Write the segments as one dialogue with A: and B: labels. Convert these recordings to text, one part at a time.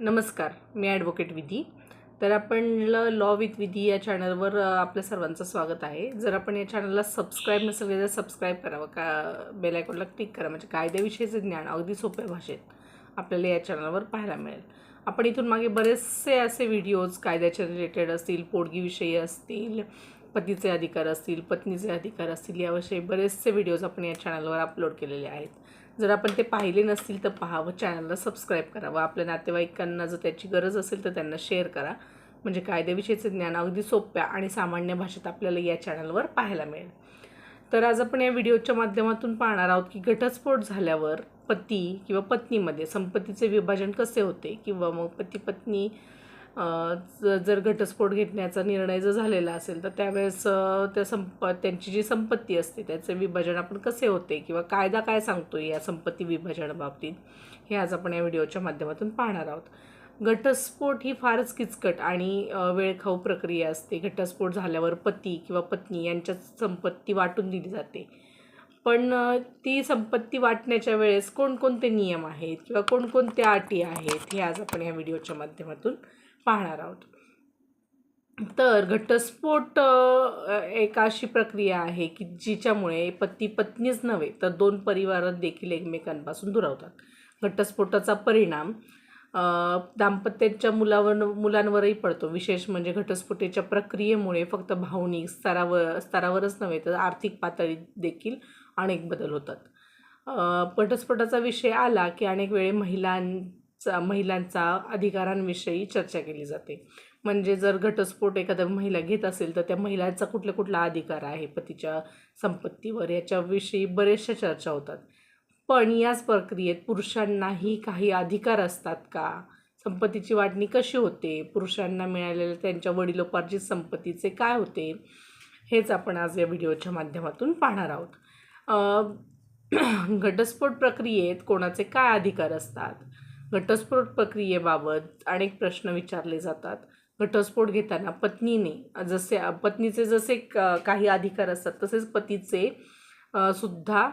A: नमस्कार मी ॲडव्होकेट विधी. तर आपण ल लॉ विथ विधी या चॅनलवर आपल्या सर्वांचं स्वागत आहे. जर आपण या चॅनलला सबस्क्राईब नसेल तर सबस्क्राईब करावं. का बेलायकॉनला क्लिक करा. म्हणजे कायद्याविषयीचं ज्ञान अगदी सोप्या भाषेत आपल्याला या चॅनलवर पाहायला मिळेल. आपण इथून मागे बरेचसे असे व्हिडिओज कायद्याच्या रिलेटेड असतील पोडगीविषयी असतील पतीचे अधिकार असतील पत्नीचे अधिकार असतील याविषयी बरेचसे व्हिडिओज आपण या चॅनलवर अपलोड केलेले आहेत. जर आपण ते पाहिले नसतील तर पहा व चॅनलला सबस्क्राईब करा व आपल्या नातेवाईकांना जर त्याची गरज असेल तर त्यांना शेअर करा. म्हणजे कायद्याविषयीचे ज्ञान अगदी सोप्या आणि सामान्य भाषेत आपल्याला या चॅनलवर पाहायला मिळेल. तर आज आपण या व्हिडिओच्या माध्यमातून पाहणार आहोत की घटस्फोट झाल्यावर पती किंवा पत्नीमध्ये संपत्तीचे विभाजन कसे होते किंवा मग पती पत्नी ज- जर घटस्फोट घेण्याचा निर्णय जर झालेला असेल तर त्यावेळेस त्या संप त्यांची जी संपत्ती असते त्याचे विभाजन आपण कसे होते किंवा कायदा काय सांगतो या संपत्ती विभाजनाबाबतीत हे आज आपण या व्हिडिओच्या माध्यमातून पाहणार आहोत. घटस्फोट ही फारच किचकट आणि वेळखाऊ प्रक्रिया असते. घटस्फोट झाल्यावर पती किंवा पत्नी यांच्यात संपत्ती वाटून दिली जाते. पण ती संपत्ती वाटण्याच्या वेळेस कोणकोणते नियम आहेत किंवा कोणकोणत्या अटी आहेत हे आज आपण या व्हिडिओच्या माध्यमातून पाहणार आहोत. तर घटस्फोट एक अशी प्रक्रिया आहे की जिच्यामुळे पती पत्नीच नव्हे तर दोन परिवारात देखील एकमेकांपासून दुरावतात. घटस्फोटाचा परिणाम दाम्पत्याच्या मुलावर मुलांवरही पडतो. विशेष म्हणजे घटस्फोटेच्या प्रक्रियेमुळे फक्त भावनिक स्तरावर स्तरावरच नव्हे तर आर्थिक पातळीत देखील अनेक बदल होतात. घटस्फोटाचा विषय आला की अनेक वेळे महिलांचा महिलांचा अधिकारांविषयी चर्चा केली जाते. म्हणजे जर घटस्फोट एखाद्या महिला घेत असेल तर त्या महिलांचा कुठला कुठला अधिकार आहे? पतीच्या संपत्तीवर याच्याविषयी बऱ्याचशा चर्चा होतात. पण याच प्रक्रियेत पुरुषांनाही काही अधिकार असतात का? संपत्तीची वाटणी कशी होते? पुरुषांना मिळालेल्या त्यांच्या वडिलोपार्जित संपत्तीचे काय होते? हेच आपण आज या व्हिडिओच्या माध्यमातून पाहणार आहोत. घटस्फोट प्रक्रियेत कोणाचे काय अधिकार असतात? घटस्फोट प्रक्रियेबाबत अनेक प्रश्न विचारले जातात. घटस्फोट घेताना पत्नीने जसे पत्नीचे जसे क- काही अधिकार असतात तसेच पतीचे सुद्धा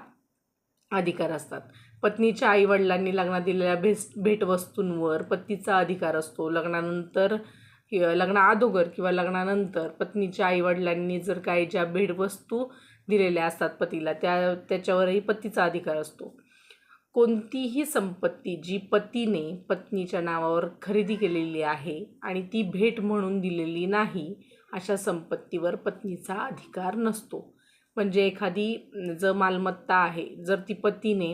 A: अधिकार असतात. पत्नीच्या आईवडिलांनी लग्नात दिलेल्या भेस भेटवस्तूंवर पतीचा अधिकार असतो. लग्नानंतर कि- अगोदर किंवा लग्नानंतर पत्नीच्या आईवडिलांनी जर काही ज्या भेटवस्तू दिलेल्या असतात पतीला त्या त्याच्यावरही पतीचा अधिकार असतो. कोणतीही संपत्ती जी पतीने पत्नीच्या नावावर खरेदी केलेली आहे आणि ती भेट म्हणून दिलेली नाही अशा संपत्तीवर पत्नीचा अधिकार नसतो. म्हणजे एखादी जर मालमत्ता आहे जर ती पतीने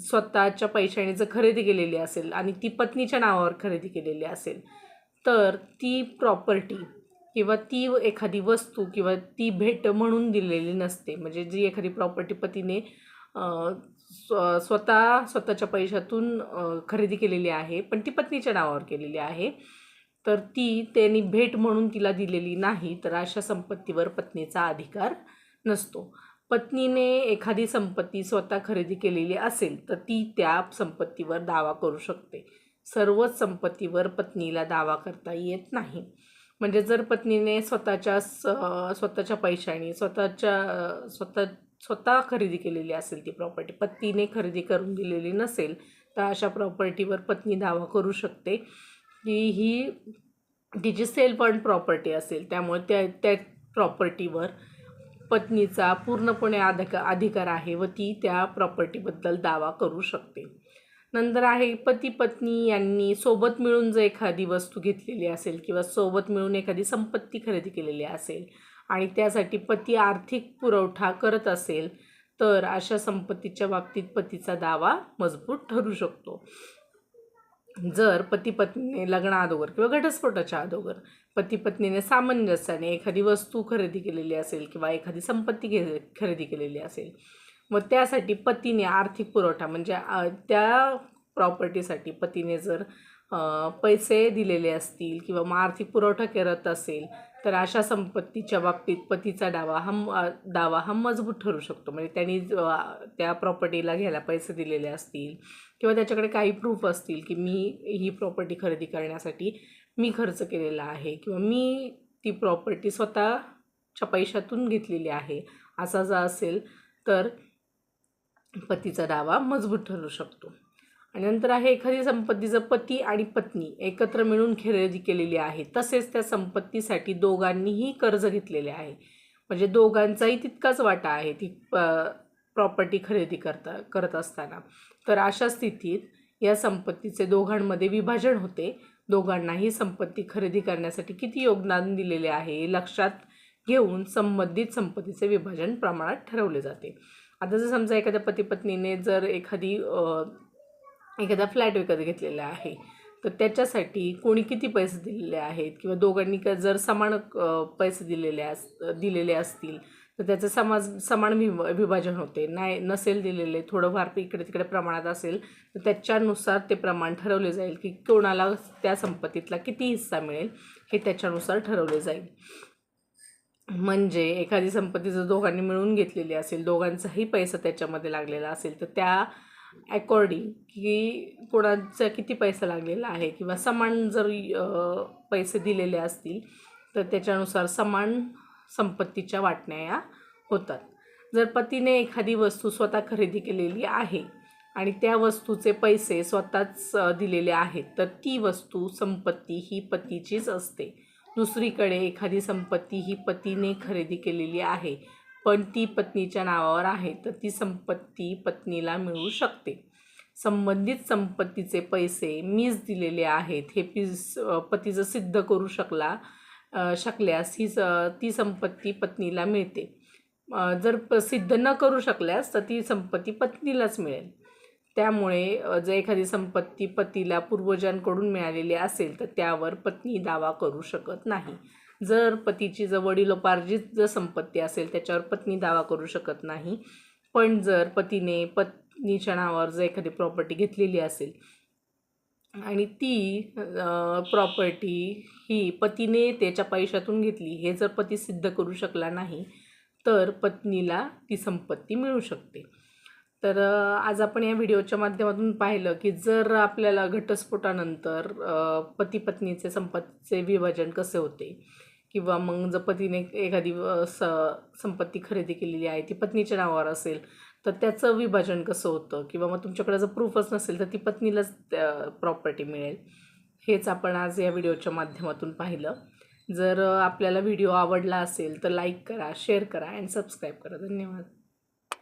A: स्वतःच्या पैशाने जर खरेदी केलेली असेल आणि ती पत्नीच्या नावावर खरेदी केलेली असेल तर ती प्रॉपर्टी किंवा ती एखादी वस्तू किंवा ती भेट म्हणून दिलेली नसते. म्हणजे जी एखादी प्रॉपर्टी पतीने स्व स्वतः स्वतःच्या पैशातून खरेदी केलेली आहे पण ती पत्नीच्या नावावर केलेली आहे. तर ती त्यांनी भेट म्हणून तिला दिलेली नाही तर अशा संपत्तीवर पत्नीचा अधिकार नसतो. पत्नीने एखादी संपत्ती स्वतः खरेदी केलेली असेल तर ती त्या संपत्तीवर दावा करू शकते. सर्वच संपत्तीवर पत्नीला दावा करता येत नाही. म्हणजे जर पत्नीने स्वतःच्या स्वतःच्या पैशाने स्वतःच्या स्वतः स्वतः खरेदी केलेली असेल ती प्रॉपर्टी पत्नीने खरेदी करून दिलेली नसेल तर अशा प्रॉपर्टीवर पत्नी दावा करू शकते. की ही तिची सेल्फ अँड प्रॉपर्टी असेल त्यामुळे त्या त्या प्रॉपर्टीवर पत्नीचा पूर्णपणे अधिका अधिकार आहे व ती त्या प्रॉपर्टीबद्दल दावा करू शकते. नंतर आहे पती पत्नी यांनी सोबत मिळून जर एखादी वस्तू घेतलेली असेल किंवा सोबत मिळून एखादी संपत्ती खरेदी केलेली असेल आणि त्यासाठी पती आर्थिक पुरवठा करत असेल तर अशा संपत्तीच्या बाबतीत पतीचा दावा मजबूत ठरू शकतो. जर पती पत्नीने लग्नाअगोदर किंवा घटस्फोटाच्या अगोदर पती पत्नीने सामंजस्याने एखादी वस्तू खरेदी केलेली असेल किंवा एखादी संपत्ती घे खरेदी केलेली असेल मग त्यासाठी पतीने आर्थिक पुरवठा म्हणजे त्या प्रॉपर्टीसाठी पतीने जर पैसे दिलेले असतील किंवा मग आर्थिक पुरवठा करत असेल तर अशा संपत्तीच्या बाबतीत पतीचा दावा हा म- दावा हा मजबूत ठरू शकतो. म्हणजे त्यांनी त्या प्रॉपर्टीला घ्यायला पैसे दिलेले असतील किंवा त्याच्याकडे काही प्रूफ असतील की मी ही प्रॉपर्टी खरेदी करण्यासाठी मी खर्च केलेला आहे किंवा मी ती प्रॉपर्टी स्वतःच्या पैशातून घेतलेली आहे असा जर असेल तर पतीचा दावा मजबूत ठरू शकतो. आणि नंतर आहे एखादी संपत्तीचं पती आणि पत्नी एकत्र मिळून खरेदी केलेली आहे तसेच त्या संपत्तीसाठी दोघांनीही कर्ज घेतलेले आहे. म्हणजे दोघांचाही तितकाच वाटा आहे ती प प्रॉपर्टी खरेदी करता करत असताना. तर अशा स्थितीत या संपत्तीचे दोघांमध्ये विभाजन होते. दोघांनाही संपत्ती खरेदी करण्यासाठी किती योगदान दिलेले आहे हे लक्षात घेऊन संबंधित संपत्तीचे विभाजन प्रमाणात ठरवले जाते. आता जर समजा एखाद्या पती पत्नीने जर एखादी एखादा फ्लॅट विकत घेतलेला आहे तर त्याच्यासाठी कोणी किती पैसे दिलेले आहेत? किंवा दोघांनी का जर समान पैसे दिलेले अस दिलेले असतील तर त्याचं समाज समान विभ विभाजन होते. नाही नसेल दिलेले थोडंफार इकडे तिकडे प्रमाणात असेल तर त्याच्यानुसार ते प्रमाण ठरवले जाईल की कोणाला त्या संपत्तीतला किती हिस्सा मिळेल हे त्याच्यानुसार ठरवले जाईल. म्हणजे एखादी संपत्ती जर दोघांनी मिळून घेतलेली असेल दोघांचाही पैसा त्याच्यामध्ये लागलेला असेल तर त्या अकॉर्डिंग की कोणाचा किती पैसा लागलेला आहे किंवा समान जर पैसे दिलेले असतील तर त्याच्यानुसार समान संपत्तीच्या वाटण्या या होतात. जर पतीने एखादी वस्तू स्वतः खरेदी केलेली आहे आणि त्या वस्तूचे पैसे स्वतःच दिलेले आहेत तर ती वस्तू संपत्ती ही पतीचीच असते. दुसरीकडे एखादी संपत्ती ही पतीने खरेदी केलेली आहे पण ती पत्नीच्या नावावर आहे तर ती संपत्ती पत्नीला मिळू शकते. संबंधित संपत्तीचे पैसे मीच दिलेले आहेत हे पिस पतीचं सिद्ध करू शकला शकल्यास ही स ती संपत्ती पत्नीला मिळते. जर प सिद्ध न करू शकल्यास तर ती संपत्ती पत्नीलाच मिळेल. त्यामुळे जर एखादी संपत्ती पतीला पूर्वजांकडून मिळालेली असेल तर त्यावर पत्नी दावा करू शकत नाही. जर पतीची जर वडिलोपार्जित जर संपत्ती असेल त्याच्यावर पत्नी दावा करू शकत नाही. पण जर पतीने पत्नीच्या नावावर जर एखादी प्रॉपर्टी घेतलेली असेल आणि ती प्रॉपर्टी ही पतीने त्याच्या पैशातून घेतली हे जर पती सिद्ध करू शकला नाही तर पत्नीला ती संपत्ती मिळू शकते. तर आज आपण या व्हिडिओच्या माध्यमातून पाहिलं की जर आपल्याला घटस्फोटानंतर पती पत्नीचे संपत्तीचे विभाजन कसे होते किंवा मग जर पतीने एखादी स संपत्ती खरेदी केलेली आहे ती पत्नीच्या नावावर असेल तर त्याचं विभाजन कसं होतं? किंवा मग तुमच्याकडे जर प्रूफच नसेल तर ती पत्नीलाच प्रॉपर्टी मिळेल. हेच आपण आज या व्हिडिओच्या माध्यमातून पाहिलं. जर आपल्याला व्हिडिओ आवडला असेल तर लाईक करा शेअर करा अँड सबस्क्राईब करा. धन्यवाद.